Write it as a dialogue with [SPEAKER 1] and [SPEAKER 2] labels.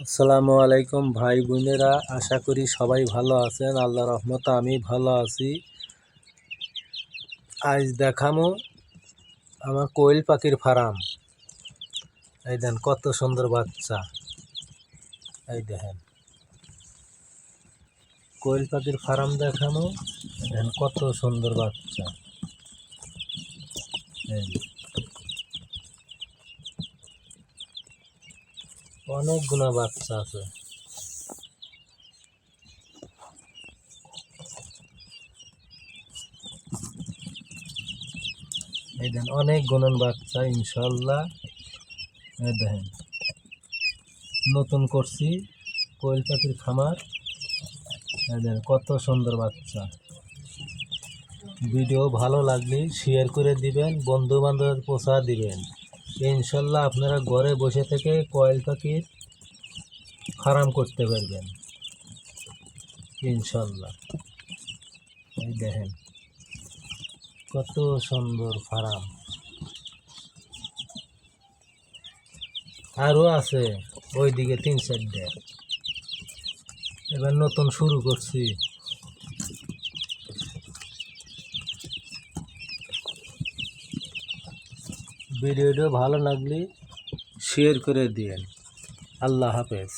[SPEAKER 1] আসসালামু আলাইকুম ভাই বোনেরা, আশা করি সবাই ভালো আছেন। আল্লাহ রহমতে আমি ভালো আছি। আজ দেখামো আমার কোয়েল পাখির ফার্ম। এই দেন কত সুন্দর বাচ্চা। এই দেখেন। কোয়েল পাখির ফার্ম দেখামো। দেখেন কত সুন্দর বাচ্চা। এই অনেকগুলো বাচ্চা আছে। এই অনেক গুণন বাচ্চা ইনশাল্লাহ দেখেন, নতুন করছি, কোয়েল পাখির খামার। দেখেন কত সুন্দর বাচ্চা। ভিডিও ভালো লাগলে শেয়ার করে দিবেন বন্ধু বান্ধবের পোষা দিবেন। ইনশাল্লাহ আপনারা ঘরে বসে থেকে কয়েল পাখির ফার্ম করতে পারবেন। ইনশাল্লাহ। এই দেখেন, কত সুন্দর ফার্ম। আরও আছে ওইদিকে তিন চারটে। এবার নতুন শুরু করছি। ভিডিওটা ভালো লাগলে শেয়ার করে দিয়েন। আল্লাহ হাফেজ।